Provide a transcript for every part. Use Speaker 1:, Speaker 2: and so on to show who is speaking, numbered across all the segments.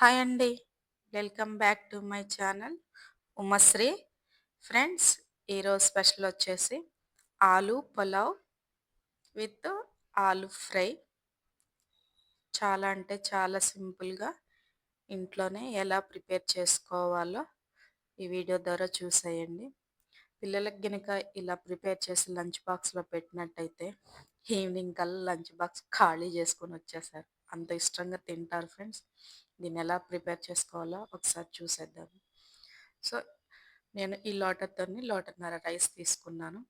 Speaker 1: Hi అండి. Welcome back to my channel Umasri. Friends ఈరోజు special వచ్చేసి ఆలు పులావ్ విత్ ఆలు ఫ్రై. చాలా అంటే చాలా సింపుల్గా ఇంట్లోనే ఎలా ప్రిపేర్ చేసుకోవాలో ఈ వీడియో ద్వారా చూసేయండి. పిల్లలకి కనుక ఇలా ప్రిపేర్ చేసి లంచ్ బాక్స్లో పెట్టినట్టయితే ఈవినింగ్ కల్లా లంచ్ బాక్స్ ఖాళీ చేసుకొని వచ్చేసారు అంత ఇష్టంగా తింటారు ఫ్రెండ్స్. దీన్ని ఎలా ప్రిపేర్ చేసుకోవాలో ఒకసారి చూసేద్దాం. సో నేను ఈ లోటతోని లోటన్నర రైస్ తీసుకున్నాను.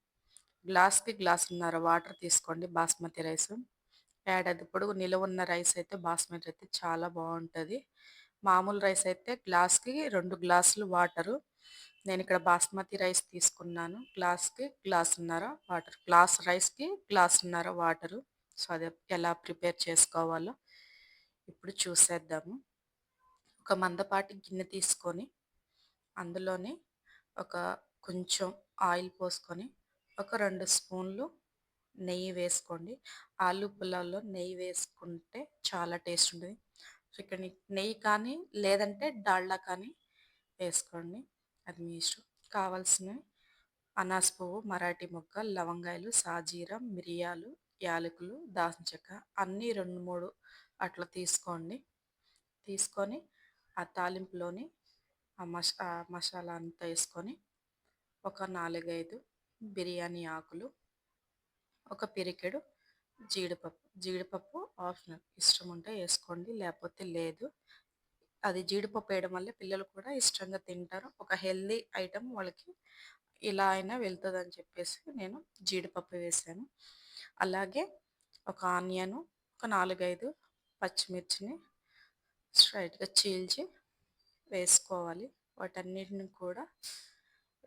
Speaker 1: గ్లాస్కి గ్లాసున్నర వాటర్ తీసుకోండి బాస్మతి రైస్. ఏడాది పొడుగు నిలువ ఉన్న రైస్ అయితే బాస్మతి అయితే చాలా బాగుంటుంది. మామూలు రైస్ అయితే గ్లాస్కి రెండు గ్లాసులు వాటరు. నేను ఇక్కడ బాస్మతి రైస్ తీసుకున్నాను. గ్లాస్కి గ్లాసున్నర వాటర్ గ్లాస్ రైస్కి గ్లాసున్నర వాటరు. సో అది ఎలా ప్రిపేర్ చేసుకోవాలో ఇప్పుడు చూసేద్దాము. ఒక మందపాటి గిన్నె తీసుకొని అందులోనే ఒక కొంచెం ఆయిల్ పోసుకొని ఒక రెండు స్పూన్లు నెయ్యి వేసుకోండి. ఆలు పులావ్లో నెయ్యి వేసుకుంటే చాలా టేస్ట్ ఉంటుంది. ఇక్కడ నెయ్యి కానీ లేదంటే డాల్డా కానీ వేసుకోండి. అది మీ ఇష్టం. కావాల్సినవి అనాస్ పువ్వు మరాఠీ మొక్క లవంగాయలు సాజీర మిరియాలు యాలకులు దాల్చిన చెక్క అన్నీ రెండు మూడు అట్లా తీసుకోండి. తీసుకొని ఆ తాలింపులోని ఆ మస ఆ మసాలా అంతా వేసుకొని ఒక నాలుగైదు బిర్యానీ ఆకులు ఒక పిరికెడు జీడిపప్పు జీడిపప్పు ఆప్షనల్ ఇష్టం ఉంటే వేసుకోండి లేకపోతే లేదు. అది జీడిపప్పు వేయడం వల్ల పిల్లలు కూడా ఇష్టంగా తింటారు. ఒక హెల్దీ ఐటెం వాళ్ళకి ఇలా అయినా వెళ్తుంది అని చెప్పేసి నేను జీడిపప్పు వేసాను. అలాగే ఒక ఆనియను ఒక నాలుగైదు పచ్చిమిర్చిని స్ట్రైట్గా చీల్చి వేసుకోవాలి. వాటన్నిటిని కూడా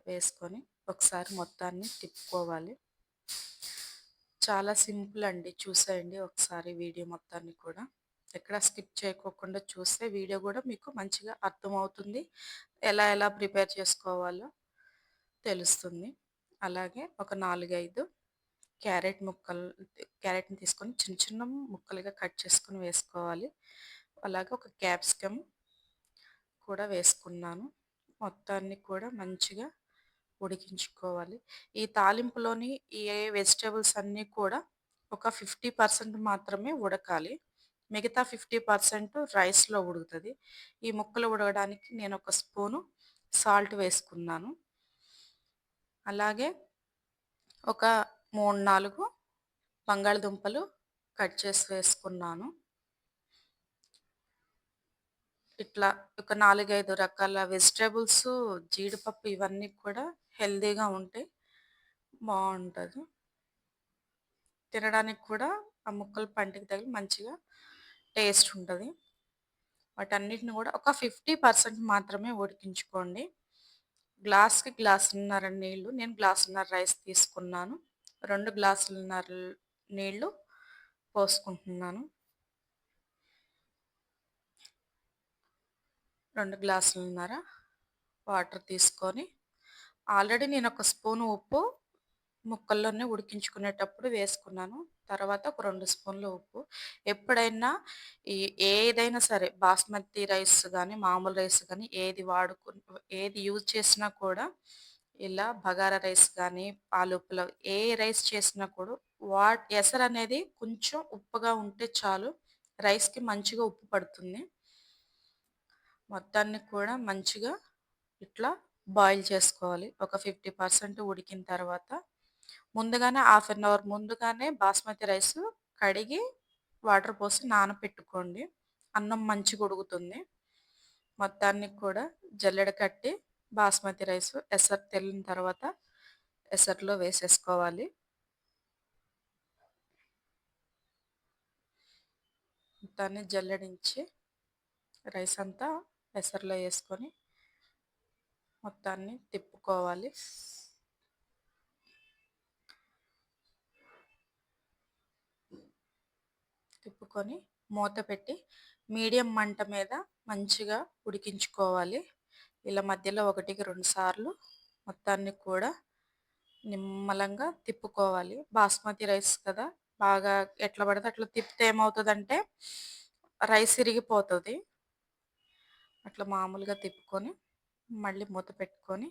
Speaker 1: వేసుకొని ఒకసారి మొత్తాన్ని తిప్పుకోవాలి. చాలా సింపుల్ అండి. చూసేయండి ఒకసారి వీడియో మొత్తాన్ని కూడా. ఎక్కడ స్కిప్ చేయకోకుండా చూస్తే వీడియో కూడా మీకు మంచిగా అర్థమవుతుంది. ఎలా ఎలా ప్రిపేర్ చేసుకోవాలో తెలుస్తుంది. అలాగే ఒక నాలుగైదు క్యారెట్ ముక్కలు క్యారెట్ని తీసుకొని చిన్న చిన్న ముక్కలుగా కట్ చేసుకొని వేసుకోవాలి. అలాగే ఒక క్యాప్సికమ్ కూడా వేసుకున్నాను. మొత్తాన్ని కూడా మంచిగా ఉడికించుకోవాలి. ఈ తాలింపులోని ఏ వెజిటేబుల్స్ అన్నీ కూడా ఒక ఫిఫ్టీ పర్సెంట్ మాత్రమే ఉడకాలి. మిగతా ఫిఫ్టీ పర్సెంట్ రైస్లో ఉడుకుతుంది. ఈ ముక్కలు ఉడకడానికి నేను ఒక స్పూను సాల్ట్ వేసుకున్నాను. అలాగే ఒక మూడు నాలుగు బంగాళదుంపలు కట్ చేసి వేసుకున్నాను. ఇట్లా ఒక నాలుగైదు రకాల వెజిటేబుల్స్ జీడిపప్పు ఇవన్నీ కూడా హెల్తీగా ఉంటాయి బాగుంటుంది తినడానికి కూడా ఆ ముక్కలు పంటికి తగిలి మంచిగా టేస్ట్ ఉంటుంది. వాటన్నిటిని కూడా ఒక ఫిఫ్టీ పర్సెంట్ మాత్రమే ఉడికించుకోండి. గ్లాస్కి గ్లాసున్నర నీళ్ళు నేను గ్లాసున్నర రైస్ తీసుకున్నాను. రెండు గ్లాసులున్నర నీళ్ళు పోసుకుంటున్నాను. రెండు గ్లాసులున్నర వాటర్ తీసుకొని ఆల్రెడీ నేను ఒక స్పూన్ ఉప్పు ముక్కల్లోనే ఉడికించుకునేటప్పుడు వేసుకున్నాను. తర్వాత ఒక రెండు స్పూన్లు ఉప్పు. ఎప్పుడైనా ఈ ఏదైనా సరే బాస్మతి రైస్ కానీ మామూలు రైస్ కానీ ఏది వాడుకు ఏది యూజ్ చేసినా కూడా ఇలా బగారా రైస్ కానీ ఆలు పులావ్ ఏ రైస్ చేసినా కూడా వా ఎసరు అనేది కొంచెం ఉప్పుగా ఉంటే చాలు రైస్కి మంచిగా ఉప్పు పడుతుంది. మొత్తాన్ని కూడా మంచిగా ఇట్లా బాయిల్ చేసుకోవాలి. ఒక ఫిఫ్టీ పర్సెంట్ ఉడికిన తర్వాత ముందుగానే హాఫ్ అన్ అవర్ ముందుగానే బాస్మతి రైస్ కడిగి వాటర్ పోసి నానపెట్టుకోండి. అన్నం మంచిగా ఉడుకుతుంది. మొత్తానికి కూడా జల్లెడ కట్టి బాస్మతి రైస్ ఎసరు తెల్లిన తర్వాత ఎసరులో వేసేసుకోవాలి. మొత్తాన్ని జల్లెడించి రైస్ అంతా పెసర్లో వేసుకొని మొత్తాన్ని తిప్పుకోవాలి. తిప్పుకొని మూత పెట్టి మీడియం మంట మీద మంచిగా ఉడికించుకోవాలి. ఇలా మధ్యలో ఒకటికి రెండు సార్లు మొత్తాన్ని కూడా నిమ్మలంగా తిప్పుకోవాలి. బాస్మతి రైస్ కదా బాగా ఎట్లా పడితే అట్లా తిప్పితే ఏమవుతుందంటే రైస్ ఇరిగిపోతుంది. అట్లా మామూలుగా తిప్పుకొని మళ్ళీ మూత పెట్టుకొని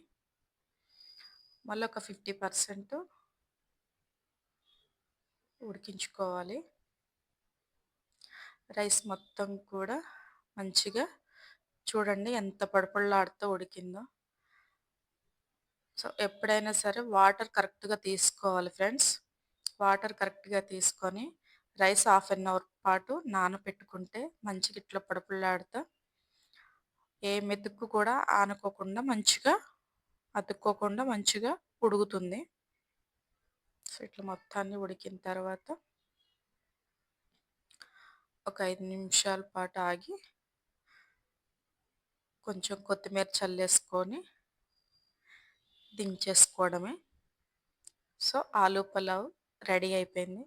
Speaker 1: మళ్ళీ ఒక ఫిఫ్టీ పర్సెంట్ ఉడికించుకోవాలి. రైస్ మొత్తం కూడా మంచిగా చూడండి ఎంత పడపళ్ళాడుతూ ఉడికిందో. సో ఎప్పుడైనా సరే వాటర్ కరెక్ట్గా తీసుకోవాలి ఫ్రెండ్స్. వాటర్ కరెక్ట్గా తీసుకొని రైస్ హాఫ్ అన్ అవర్ పాటు నానబెట్టుకుంటే మంచిగా ఇట్లా పడపళ్ళాడుతూ ఏ మెతుక్కు కూడా ఆనుకోకుండా మంచిగా అతుక్కోకుండా మంచిగా ఉడుకుతుంది. సో ఇట్లా మొత్తాన్ని ఉడికిన తర్వాత ఒక ఐదు నిమిషాల పాటు ఆగి కొంచెం కొత్తిమీర చల్లేసుకొని దించేసుకోవడమే. సో ఆలూ పలావ్ రెడీ అయిపోయింది.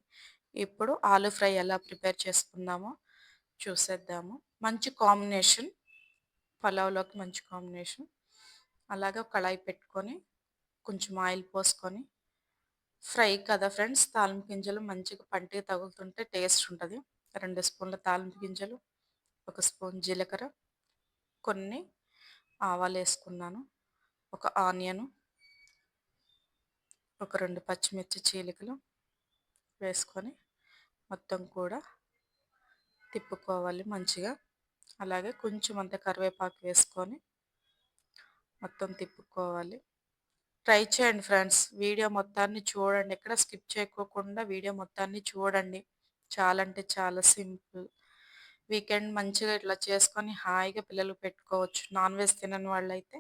Speaker 1: ఇప్పుడు ఆలూ ఫ్రై ఎలా ప్రిపేర్ చేసుకుందామో చూసేద్దాము. మంచి కాంబినేషన్ పలావ్లోకి మంచి కాంబినేషన్. అలాగే కళాయి పెట్టుకొని కొంచెం ఆయిల్ పోసుకొని ఫ్రై కదా ఫ్రెండ్స్? తాలింపు గింజలు మంచిగా పంటికి తగులుతుంటే టేస్ట్ ఉంటుంది. రెండు స్పూన్ల తాలింపు గింజలు ఒక స్పూన్ జీలకర్ర కొన్ని ఆవాలు వేసుకున్నాను ఒక ఆనియను ఒక రెండు పచ్చిమిర్చి చీలికలు వేసుకొని మొత్తం కూడా తిప్పుకోవాలి మంచిగా. అలాగే కొంచెం అంత కరివేపాకు వేసుకొని మొత్తం తిప్పుకోవాలి. ట్రై చేయండి ఫ్రెండ్స్. వీడియో మొత్తాన్ని చూడండి. ఎక్కడ స్కిప్ చేయకోకుండా వీడియో మొత్తాన్ని చూడండి. చాలా అంటే చాలా సింపుల్. వీకెండ్ మంచిగా ఇట్లా చేసుకొని హాయిగా పిల్లలు పెట్టుకోవచ్చు. నాన్ వెజ్ తినని వాళ్ళైతే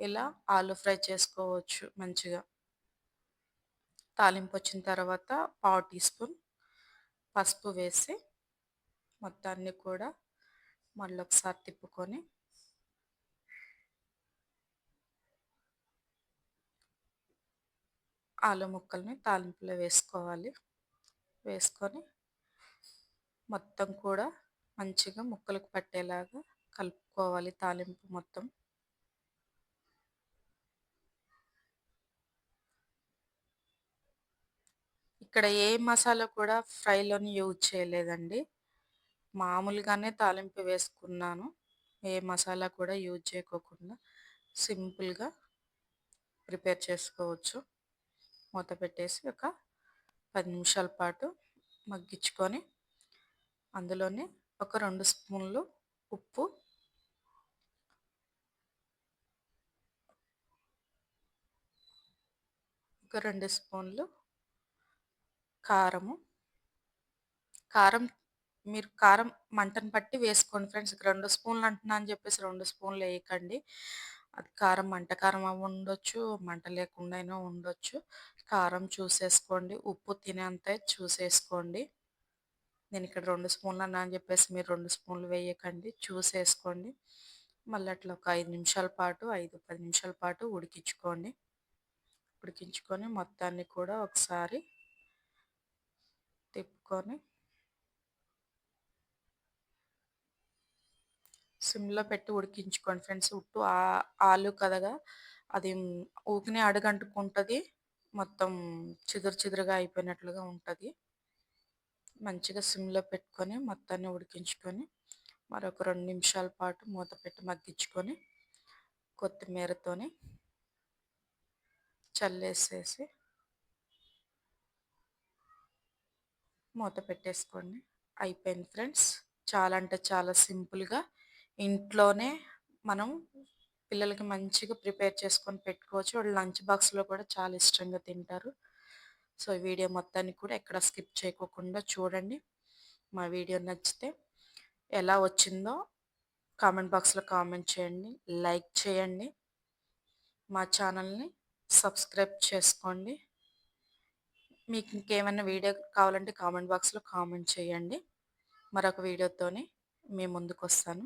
Speaker 1: ఇలా ఆలు ఫ్రై చేసుకోవచ్చు మంచిగా. తాలింపు వచ్చిన తర్వాత పావు టీ స్పూన్ పసుపు వేసి మొత్తాన్ని కూడా మళ్ళీ ఒకసారి తిప్పుకొని. ఆలు ముక్కల్ని తాలింపులో వేసుకోవాలి. వేసుకొని మొత్తం కూడా మంచిగా ముక్కలకు పట్టేలాగా కలుపుకోవాలి తాలింపు మొత్తం. ఇక్కడ ఏ మసాలా కూడా ఫ్రైలోని యూజ్ చేయలేదండి. మామూలుగానే తాలింపు వేసుకున్నాను. ఏ మసాలా కూడా యూజ్ చేయకోకుండా సింపుల్గా ప్రిపేర్ చేసుకోవచ్చు. మూత పెట్టేసి ఒక పది నిమిషాల పాటు మగ్గించుకొని అందులోనే ఒక రెండు స్పూన్లు ఉప్పు ఒక రెండు స్పూన్లు కారము. కారం మీరు కారం మంటను బట్టి వేసుకోండి ఫ్రెండ్స్. రెండు స్పూన్లు అంటున్నా అని చెప్పేసి రెండు స్పూన్లు వేయకండి. అది కారం మంట కారం ఉండొచ్చు మంట లేకుండా అయినా ఉండొచ్చు. కారం చూసేసుకోండి ఉప్పు తినేంత చూసేసుకోండి. నేను ఇక్కడ రెండు స్పూన్లు అన్నా అని చెప్పేసి మీరు రెండు స్పూన్లు వేయకండి చూసేసుకోండి. మళ్ళీ అట్లా ఒక ఐదు నిమిషాల పాటు ఐదు పది నిమిషాల పాటు ఉడికించుకోండి. ఉడికించుకొని మొత్తాన్ని కూడా ఒకసారి తిప్పుకొని సిమ్లో పెట్టి ఉడికించుకోండి ఫ్రెండ్స్. ఉట్టు ఆలు కదగా అది ఊకినే అడుగంటుకుంటుంది. మొత్తం చిదురు చిదురుగా అయిపోయినట్లుగా ఉంటుంది. మంచిగా సిమ్లో పెట్టుకొని మొత్తాన్ని ఉడికించుకొని మరొక రెండు నిమిషాల పాటు మూత పెట్టి మగ్గించుకొని కొత్తిమీరతోని చల్లేసేసి మూత పెట్టేసుకోండి. అయిపోయింది ఫ్రెండ్స్. చాలా అంటే చాలా సింపుల్గా ఇంట్లోనే మనం పిల్లలకి మంచిగా ప్రిపేర్ చేసుకొని పెట్టుకోవచ్చు. వాళ్ళు లంచ్ బాక్స్లో కూడా చాలా ఇష్టంగా తింటారు. సో ఈ వీడియో మొత్తాన్ని కూడా ఎక్కడ స్కిప్ చేయకోకుండా చూడండి. మా వీడియో నచ్చితే ఎలా వచ్చిందో కామెంట్ బాక్స్లో కామెంట్ చేయండి. లైక్ చేయండి. మా ఛానల్ని సబ్స్క్రైబ్ చేసుకోండి. మీకు ఇంకేమైనా వీడియో కావాలంటే కామెంట్ బాక్స్లో కామెంట్ చేయండి. మరొక వీడియోతోని మీ ముందుకు వస్తాను